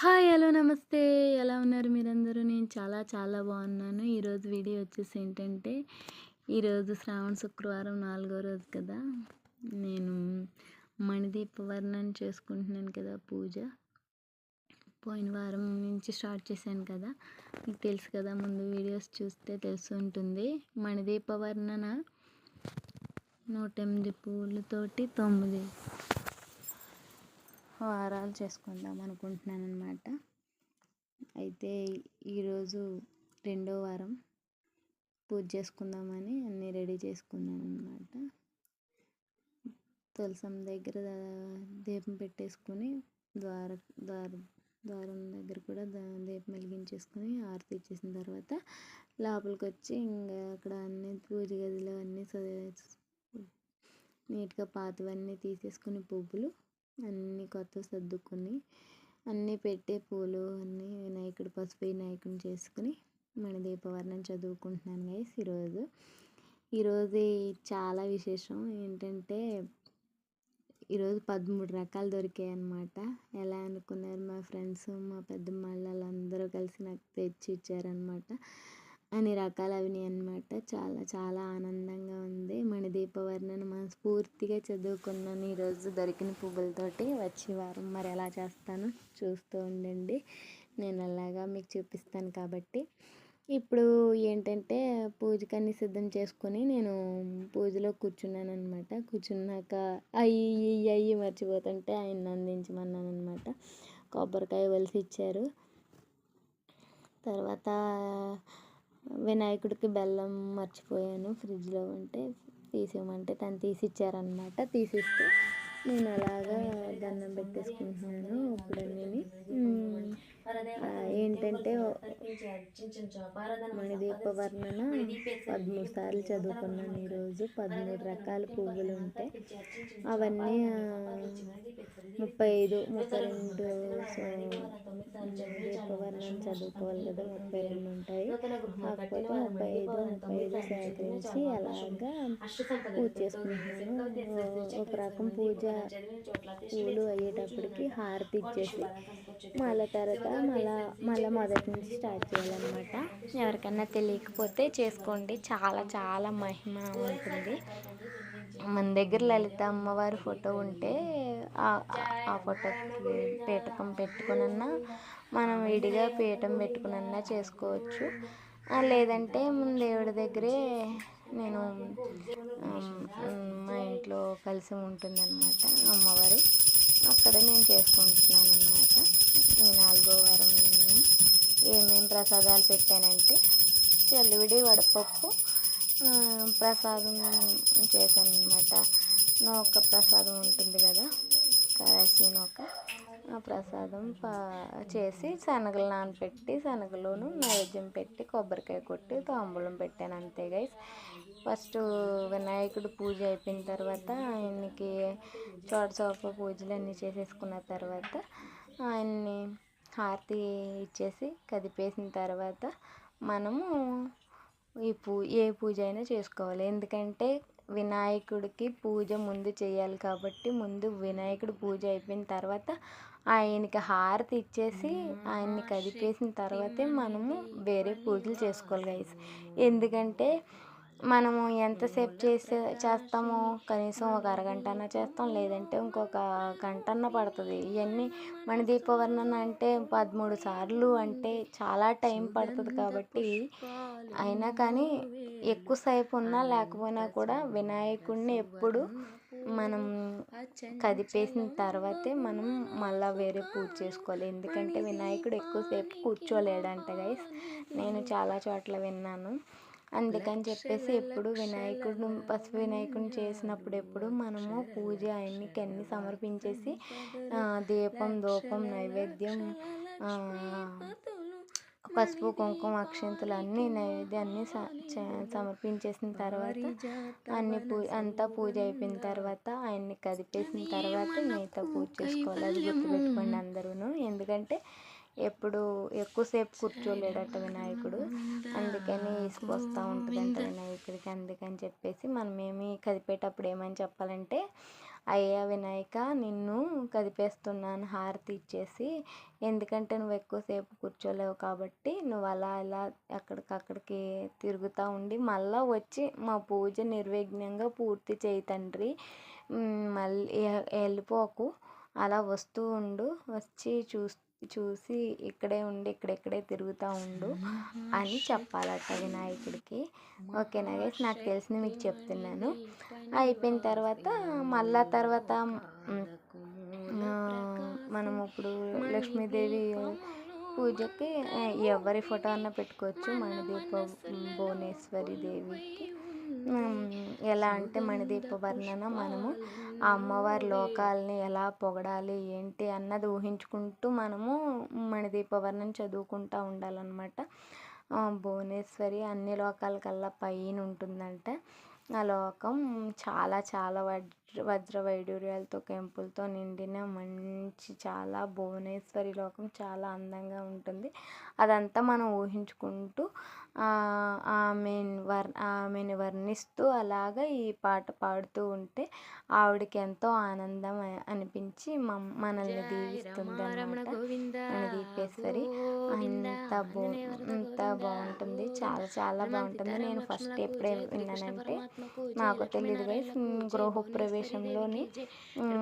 Hi hello నమస్తే. ఎలా ఉన్నారు మీరందరూ? నేను చాలా చాలా బాగున్నాను. ఈరోజు వీడియో వచ్చేసి ఏంటంటే ఈరోజు శ్రావణ శుక్రవారం నాలుగో రోజు కదా. నేను మణిదీప వర్ణన చేసుకుంటున్నాను కదా పూజ. పోయిన వారం నుంచి స్టార్ట్ చేశాను కదా. మీకు తెలుసు కదా ముందు వీడియోస్ చూస్తే తెలిసి ఉంటుంది. మణిదీప వర్ణన నూట ఎనిమిది పూలతోటి తొమ్మిది వారాలు చేసుకుందాం అనుకుంటున్నాను అనమాట అయితే ఈరోజు రెండో వారం పూజ చేసుకుందామని అన్నీ రెడీ చేసుకున్నాను అనమాట తులసం దగ్గర దీపం పెట్టేసుకుని ద్వార ద్వార ద్వారం దగ్గర కూడా దీపం వెలిగించేసుకుని ఆరతి ఇచ్చేసిన తర్వాత లోపలికి వచ్చి ఇంకా అక్కడ అన్ని పూజ గదిలో అన్నీ నీట్గా పాతవన్నీ తీసేసుకుని పువ్వులు అన్నీ కొత్త సర్దుకొని అన్నీ పెట్టే పూలు అన్నీ వినాయకుడు పసుపు వినాయకుడిని చేసుకుని మన దీపవర్ణం చదువుకుంటున్నాను గైస్ ఈరోజు. ఈరోజు చాలా విశేషం ఏంటంటే ఈరోజు పదమూడు రకాలు దొరికాయి అన్నమాట. ఎలా అనుకున్నారు మా ఫ్రెండ్స్ మా పెద్దమ్మ వాళ్ళందరూ కలిసి నాకు తెచ్చి ఇచ్చారనమాట అన్ని రకాలు అవినాయి అనమాట చాలా చాలా ఆనందంగా ఉంది. మణిదీపవర్ణన మనస్ఫూర్తిగా చదువుకున్నాను. ఈరోజు దొరికిన పువ్వులతోటి వచ్చే వారం మరి ఎలా చేస్తాను చూస్తూ ఉండండి. నేను అలాగా మీకు చూపిస్తాను కాబట్టి. ఇప్పుడు ఏంటంటే పూజకి సిద్ధం చేసుకొని నేను పూజలో కూర్చున్నాను అనమాట కూర్చున్నాక అయ్యి అయ్యి మర్చిపోతుంటే ఆయన అందించమన్నాను అనమాట కొబ్బరికాయ వలిసి ఇచ్చారు. తర్వాత వినాయకుడికి బెల్లం మర్చిపోయాను. ఫ్రిడ్జ్లో ఉంటే తీసేయమంటే తను తీసిచ్చారనమాట తీసిస్తే నేను అలాగా దండం పెట్టేసుకుంటున్నాను. ఇప్పుడు నేను ఏంటంటే మణిదీప వర్ణన పదమూడు సార్లు చదువుకున్నాను ఈరోజు. పదమూడు రకాల పువ్వులు ఉంటాయి అవన్నీ ముప్పై ఐదు ముప్పై రెండు దీపవర్ణం చదువుకోవాలి కదా. ముప్పై రెండు ఉంటాయి. కాకపోతే ముప్పై ఐదు ముప్పై ఐదు సేకరించి అలాగా పూజ చేసుకుంటున్నాను ఒక రకం పూజ పూలు అయ్యేటప్పటికి హారతి ఇచ్చేసి మళ్ళీ తర్వాత మళ్ళా మళ్ళీ మొదటి నుంచి స్టార్ట్ చేయాలన్నమాట. ఎవరికన్నా తెలియకపోతే చేసుకోండి. చాలా చాలా మహిమ ఉంటుంది. మన దగ్గర లలిత అమ్మవారి ఫోటో ఉంటే ఆ ఫోటోకి పీఠకం పెట్టుకునన్నా మనం విడిగా పీఠం పెట్టుకునన్నా చేసుకోవచ్చు. లేదంటే దేవుడి దగ్గరే నేను మా ఇంట్లో కలిసి ఉంటుందన్నమాట అమ్మవారు. అక్కడే నేను చేసుకుంటున్నాను అనమాట ఈ నాలుగో వారం ఏమేమి ప్రసాదాలు పెట్టానంటే చల్లివిడి వడపప్పు ప్రసాదం చేశాను అనమాట నూక ప్రసాదం ఉంటుంది కదా. కరాచీ ఒక ఆ ప్రసాదం పా చేసి శనగలు నానపెట్టి శనగలోను నైవేద్యం పెట్టి కొబ్బరికాయ కొట్టి తాంబూలం పెట్టాను అంతే గైస్ ఫస్ట్ వినాయకుడు పూజ అయిపోయిన తర్వాత ఆయనకి చోట చోప పూజలు అన్నీ చేసేసుకున్న తర్వాత ఆయన్ని హారతి ఇచ్చేసి కదిపేసిన తర్వాత మనము ఈ పూ ఏ పూజ అయినా చేసుకోవాలి. ఎందుకంటే వినాయకుడికి పూజ ముందు చేయాలి కాబట్టి ముందు వినాయకుడి పూజ అయిపోయిన తర్వాత ఆయనకి హారతి ఇచ్చేసి ఆయన్ని కదిపేసిన తర్వాతే మనము వేరే పూజలు చేసుకోవాలి గైస్ ఎందుకంటే మనము ఎంతసేపు చేసే చేస్తామో కనీసం ఒక అరగంట అన్న చేస్తాం. లేదంటే ఇంకొక గంట అన్న పడుతుంది. ఇవన్నీ మన దీపవర్ణన అంటే పదమూడు సార్లు అంటే చాలా టైం పడుతుంది కాబట్టి అయినా కానీ ఎక్కువసేపు ఉన్నా లేకపోయినా కూడా వినాయకుడిని ఎప్పుడు మనం కదిపేసిన తర్వాతే మనం మళ్ళీ వేరే పూజ చేసుకోవాలి. ఎందుకంటే వినాయకుడు ఎక్కువసేపు కూర్చోలేడంట గైస్ నేను చాలా చోట్ల విన్నాను. అందుకని చెప్పేసి ఎప్పుడు వినాయకుడు పసుపు వినాయకుడిని చేసినప్పుడు ఎప్పుడు మనము పూజ ఆయనకి అన్ని సమర్పించేసి దీపం ధూపం నైవేద్యం పసుపు కుంకుమ అక్షంతలు అన్నీ నైవేద్యాన్ని సమర్పించేసిన తర్వాత అన్ని పూ అంతా పూజ అయిపోయిన తర్వాత ఆయన్ని కదిపేసిన తర్వాత మిగతా పూజ చేసుకోవాలి. అది గుర్తుపెట్టుకోండి అందరూ ఎందుకంటే ఎప్పుడు ఎక్కువసేపు కూర్చోలేడట వినాయకుడు. అందుకని ఉంటుంది ఉంటుందంట వినాయకుడికి అందుకని చెప్పేసి మనం ఏమి కదిపేటప్పుడు ఏమని చెప్పాలంటే అయ్యా వినాయక నిన్ను కదిపేస్తున్నాను హారతి ఇచ్చేసి ఎందుకంటే నువ్వు ఎక్కువసేపు కూర్చోలేవు కాబట్టి నువ్వు అలా ఇలా ఎక్కడికక్కడికి తిరుగుతూ ఉండి మళ్ళీ వచ్చి మా పూజ నిర్విఘ్నంగా పూర్తి చేయి తండ్రి. మళ్ళీ వెళ్ళిపోకు. అలా వస్తూ ఉండు వచ్చి చూస్ చూసి ఇక్కడే ఉండి ఇక్కడెక్కడే తిరుగుతూ ఉండు అని చెప్పాలట వినాయకుడికి. ఓకేనా గైస్ నాకు తెలిసింది మీకు చెప్తున్నాను. అయిపోయిన తర్వాత మళ్ళా తర్వాత మనం ఇప్పుడు లక్ష్మీదేవి పూజకి ఎవరి ఫోటో అన్నా పెట్టుకోవచ్చు. మన దీప భువనేశ్వరి దేవికి. ఎలా అంటే మణిదీప వర్ణన మనము ఆ అమ్మవారి లోకాలని ఎలా పొగడాలి ఏంటి అన్నది ఊహించుకుంటూ మనము మణిదీప వర్ణన చదువుకుంటూ ఉండాలన్నమాట. భువనేశ్వరి అన్ని లోకాలకల్లా పైన ఉంటుందంట ఆ లోకం చాలా చాలా వజ్ర వజ్ర వైడూర్యాలతో కెంపులతో నిండిన మంచి చాలా భువనేశ్వరి లోకం చాలా అందంగా ఉంటుంది. అదంతా మనం ఊహించుకుంటూ ఆమెను వర్ ఆమెను వర్ణిస్తూ అలాగా ఈ పాట పాడుతూ ఉంటే ఆవిడకి ఎంతో ఆనందం అనిపించి మనల్ని దీవిస్తుంది అన్నమాట. మన దీపేశ్వరి అంత బా అంత బాగుంటుంది. చాలా చాలా బాగుంటుంది. నేను ఫస్ట్ ఎప్పుడే విన్నానంటే నాకు తెలియదు గైస్ గృహప్రవేశంలోని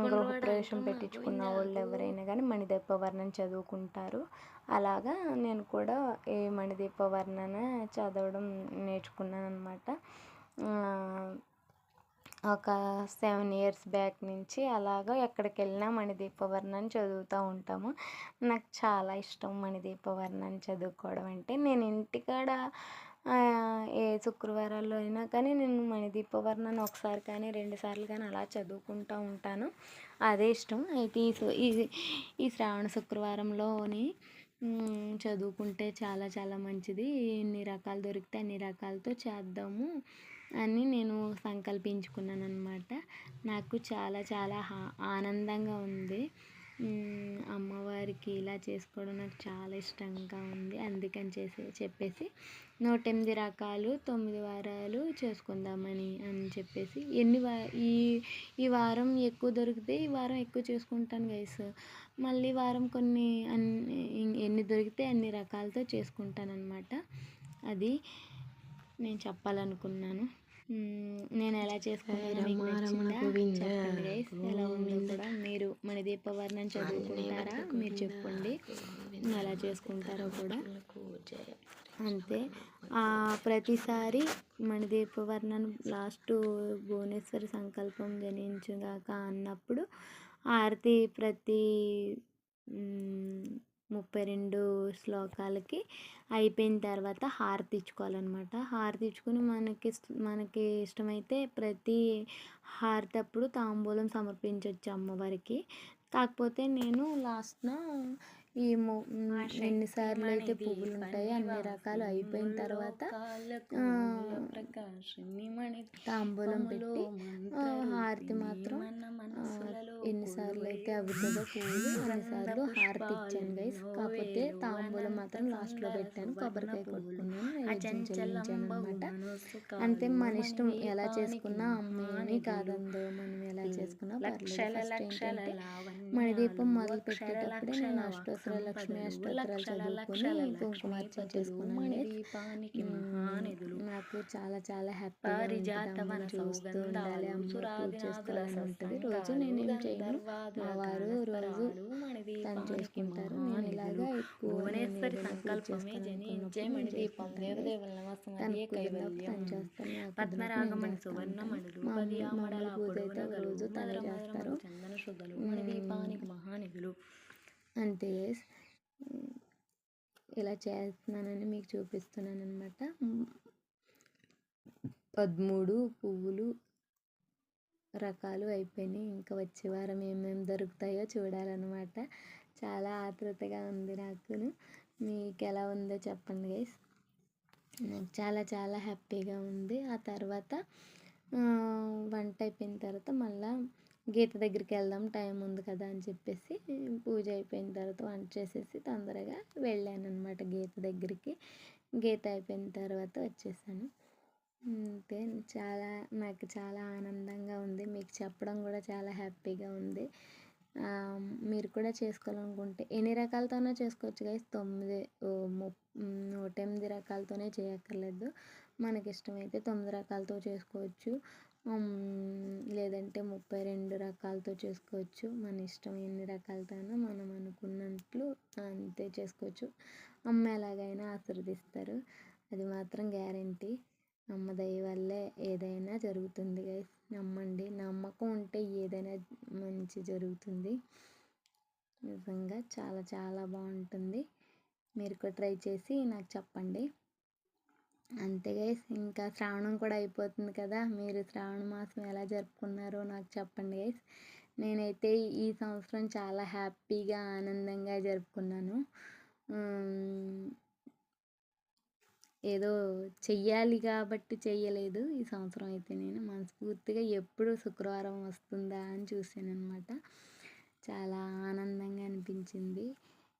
గృహప్రవేశం పెట్టించుకున్న వాళ్ళు ఎవరైనా కానీ మణిదీప వర్ణం చదువుకుంటారు. అలాగా నేను కూడా ఈ మణిదీప వర్ణన చదవడం నేర్చుకున్నాను అనమాట ఒక సెవెన్ ఇయర్స్ బ్యాక్ నుంచి అలాగా ఎక్కడికి వెళ్ళినా మణిదీప వర్ణన చదువుతూ ఉంటాము. నాకు చాలా ఇష్టం మణిదీప వర్ణన చదువుకోవడం అంటే. నేను ఇంటికాడ ఏ శుక్రవారాల్లో అయినా కానీ నేను మణిదీప వర్ణన ఒకసారి కానీ రెండు సార్లు కానీ అలా చదువుకుంటూ ఉంటాను. అదే ఇష్టం. అయితే ఈ ఈ శ్రావణ శుక్రవారంలోని చదువుకుంటే చాలా చాలా మంచిది. ఎన్ని రకాలు దొరికితే అన్ని రకాలతో చేద్దాము అని నేను సంకల్పించుకున్నాను అనమాట నాకు చాలా చాలా ఆనందంగా ఉంది. అమ్మవారికి ఇలా చేసుకోవడం నాకు చాలా ఇష్టంగా ఉంది. అందుకని చేసి చెప్పేసి నూట ఎనిమిది రకాలు తొమ్మిది వారాలు చేసుకుందామని అని చెప్పేసి ఎన్ని వా ఈ ఈ వారం ఎక్కువ దొరికితే ఈ వారం ఎక్కువ చేసుకుంటాను గైస్ మళ్ళీ వారం కొన్ని అన్ని ఎన్ని దొరికితే అన్ని రకాలతో చేసుకుంటాను అనమాట అది నేను చెప్పాలనుకున్నాను. నేను ఎలా చేసుకున్నాను ఎలా ఉందో కూడా మీరు మన దీపవర్ణం చదువుకుంటారా? మీరు చెప్పండి. ఎలా చేసుకుంటారో కూడా. అంతే. ప్రతిసారి మణిదీపవర్ణం లాస్ట్ భువనేశ్వరి సంకల్పం జనించుగాక అన్నప్పుడు ఆరతి ప్రతి ముప్పై రెండు శ్లోకాలకి అయిపోయిన తర్వాత హారతి ఇచ్చుకోవాలన్నమాట హారతి ఇచ్చుకుని మనకి మనకి ఇష్టమైతే ప్రతి హారతి అప్పుడు తాంబూలం సమర్పించవచ్చు అమ్మవారికి. కాకపోతే నేను లాస్ట్న ఈ ఎన్నిసార్లు అయితే పువ్వులు ఉంటాయో అన్ని రకాలు అయిపోయిన తర్వాత తాంబూలం పెట్టి హారతి మాత్రం ఎన్నిసార్లు అయితే అవుతుందో పువ్వులు అన్నిసార్లు హారతి ఇచ్చాను గైస్ కాకపోతే తాంబూలం మాత్రం లాస్ట్లో పెట్టాను కొబ్బరికాయ కొట్టుకున్నాను చెల్లించాను అనమాట అంతే మన ఇష్టం ఎలా చేసుకున్నా అమ్మాయి కాదందో మనం ఎలా చేసుకున్నా పర్లేదు. మన దీపం మొదలు పెట్టేటప్పుడే నేను అష్టోత్తర లక్ష్మి అష్టోత్తరాలు చదువుకొని కుంకుమార్చన చేసుకున్నాను నాకు చాలా చాలా హ్యాపీగా చూస్తూ ఉండాలి. అమ్మ పూజ చేసుకోవాలని ఉంటుంది. రోజు నేను చేయను. మా వారు రోజు తను చేసుకుంటారు. నేను ఇలాగా ఎక్కువ పూజ అయితే రోజు తను చేస్తారు. అంతే ఇలా చేస్తున్నానని మీకు చూపిస్తున్నాను అనమాట పదమూడు పువ్వులు రకాలు అయిపోయినాయి. ఇంకా వచ్చే వారం ఏమేమి దొరుకుతాయో చూడాలన్నమాట. చాలా ఆతృతగా ఉంది నాకును. మీకు ఎలా ఉందో చెప్పండి గైస్. నాకు చాలా చాలా హ్యాపీగా ఉంది. ఆ తర్వాత వంట అయిపోయిన తర్వాత మళ్ళీ గీత దగ్గరికి వెళ్దాం. టైం ఉంది కదా అని చెప్పేసి పూజ అయిపోయిన తర్వాత వంట చేసేసి తొందరగా వెళ్ళాను అనమాట గీత దగ్గరికి. గీత అయిపోయిన తర్వాత వచ్చేసాను. అంతే చాలా నాకు చాలా ఆనందంగా ఉంది. మీకు చెప్పడం కూడా చాలా హ్యాపీగా ఉంది. మీరు కూడా చేసుకోవాలనుకుంటే ఎన్ని రకాలతోనో చేసుకోవచ్చు గైస్ తొమ్మిది నూట ఎనిమిది రకాలతోనే చేయక్కర్లేదు. మనకి ఇష్టమైతే తొమ్మిది రకాలతో చేసుకోవచ్చు. లేదంటే ముప్పై రెండు రకాలతో చేసుకోవచ్చు. మన ఇష్టం ఎన్ని రకాలతోనో మనం అనుకున్నట్లు అంతే చేసుకోవచ్చు. అమ్మ ఎలాగైనా ఆశీర్వదిస్తారు. అది మాత్రం గ్యారంటీ అమ్మ దయ వల్లే ఏదైనా జరుగుతుంది గైస్ నమ్మండి. నమ్మకం ఉంటే ఏదైనా మంచి జరుగుతుంది. నిజంగా చాలా చాలా బాగుంటుంది. మీరు కూడా ట్రై చేసి నాకు చెప్పండి. అంతే గైస్ ఇంకా శ్రావణం కూడా అయిపోతుంది కదా. మీరు శ్రావణ మాసం ఎలా జరుపుకున్నారో నాకు చెప్పండి గైస్ నేనైతే ఈ సంవత్సరం చాలా హ్యాపీగా ఆనందంగా జరుపుకున్నాను. ఏదో చెయ్యాలి కాబట్టి చెయ్యలేదు. ఈ సంవత్సరం అయితే నేను మనస్ఫూర్తిగా ఎప్పుడు శుక్రవారం వస్తుందా అని చూసాను అనమాట చాలా ఆనందంగా అనిపించింది.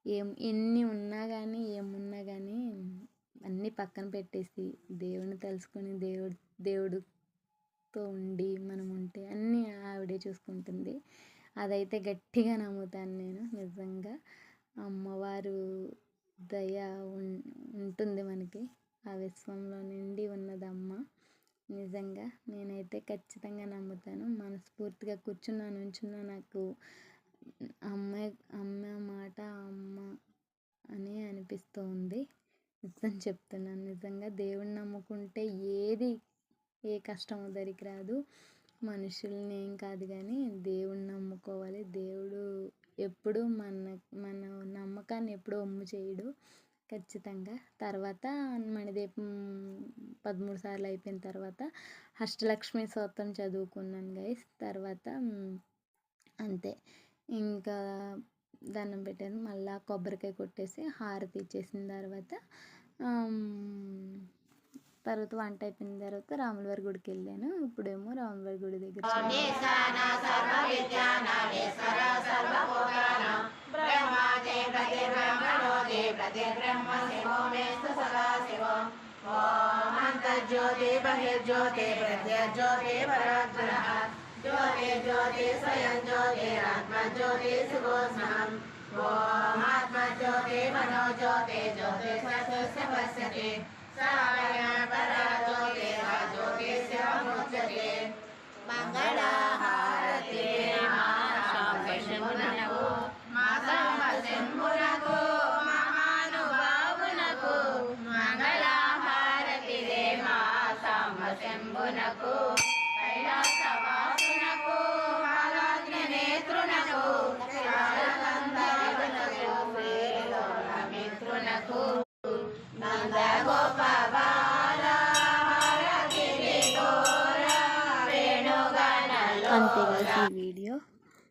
ఏం ఎన్ని ఉన్నా కానీ ఏమున్నా కానీ అన్నీ పక్కన పెట్టేసి దేవుడిని తెలుసుకొని దేవుడు దేవుడితో ఉండి మనం ఉంటే అన్నీ ఆవిడే చూసుకుంటుంది. అదైతే గట్టిగా నమ్ముతాను నేను నిజంగా. అమ్మవారు దయ ఉంటుంది మనకి. ఆ విశ్వంలో నిండి ఉన్నదమ్మ. నిజంగా నేనైతే ఖచ్చితంగా నమ్ముతాను. మనస్ఫూర్తిగా కూర్చున్నా నుంచున్న నాకు అమ్మ అమ్మ మాట అమ్మ అని అనిపిస్తూ ఉంది నిజం చెప్తున్నాను. నిజంగా దేవుడిని నమ్ముకుంటే ఏది ఏ కష్టం దరికి రాదు మనుషుల్ని ఏం కాదు కానీ దేవుడిని నమ్ముకోవాలి. దేవుడు ఎప్పుడు మన మన నమ్మకాన్ని ఎప్పుడూ ఒమ్ము చేయడు. ఖచ్చితంగా. తర్వాత మణిదీపం పదమూడు సార్లు అయిపోయిన తర్వాత అష్టలక్ష్మి స్తోత్రం చదువుకున్నాను గైస్ తర్వాత అంతే. ఇంకా దండం పెట్టాను. మళ్ళీ కొబ్బరికాయ కొట్టేసి హారతి ఇచ్చేసిన తర్వాత తర్వాత వంట అయిపోయిన తర్వాత రాములవారి గుడికి వెళ్ళాను. ఇప్పుడేమో రాములవారి గుడి దగ్గర జ్యోతి బహిర్జ్యోతి ప్రత్యజ్యోతి పరాగ్రహ జ్యోతి జ్యోతి స్వయం జ్యోతి ఆత్మజ్యోతి శుభోస్మహం ఓం ఆత్మజ్యోతి మనోజ్యోతి జ్యోతి సస్య పశ్యతి మంగళహారతి మాశంభునకు మగంబశంభునకు మహానుభావునకు మంగళహారతి రే మా సాంబశంభునకు ఈ వీడియో.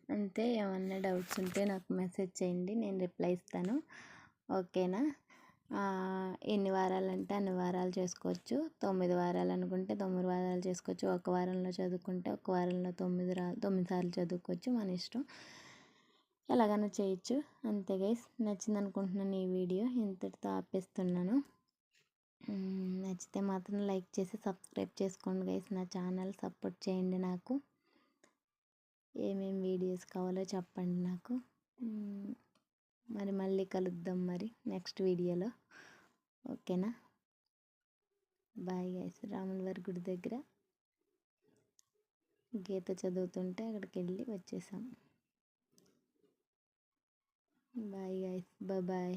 అంతే ఏమన్నా డౌట్స్ ఉంటే నాకు మెసేజ్ చేయండి నేను రిప్లై ఇస్తాను. ఓకేనా? ఎన్ని వారాలు అంటే అన్ని వారాలు చేసుకోవచ్చు. తొమ్మిది వారాలు అనుకుంటే తొమ్మిది వారాలు చేసుకోవచ్చు. ఒక వారంలో చదువుకుంటే ఒక వారంలో తొమ్మిది రా తొమ్మిది సార్లు చదువుకోవచ్చు మన ఇష్టం. ఎలాగైనా చేయొచ్చు. అంతే గైస్ నచ్చింది అనుకుంటున్నాను ఈ వీడియో. ఇంతటితో ఆపేస్తున్నాను. నచ్చితే మాత్రం లైక్ చేసి సబ్స్క్రైబ్ చేసుకోండి గైస్. నా ఛానల్ సపోర్ట్ చేయండి నాకు. ఏమేమి వీడియోస్ కావాలో చెప్పండి నాకు. మరి మళ్ళీ కలుద్దాం మరి నెక్స్ట్ వీడియోలో. ఓకేనా? బాయ్ గైస్ రాములవారి గుడి దగ్గర గీత చదువుతుంటే అక్కడికి వెళ్ళి వచ్చేసాం. Bye guys bye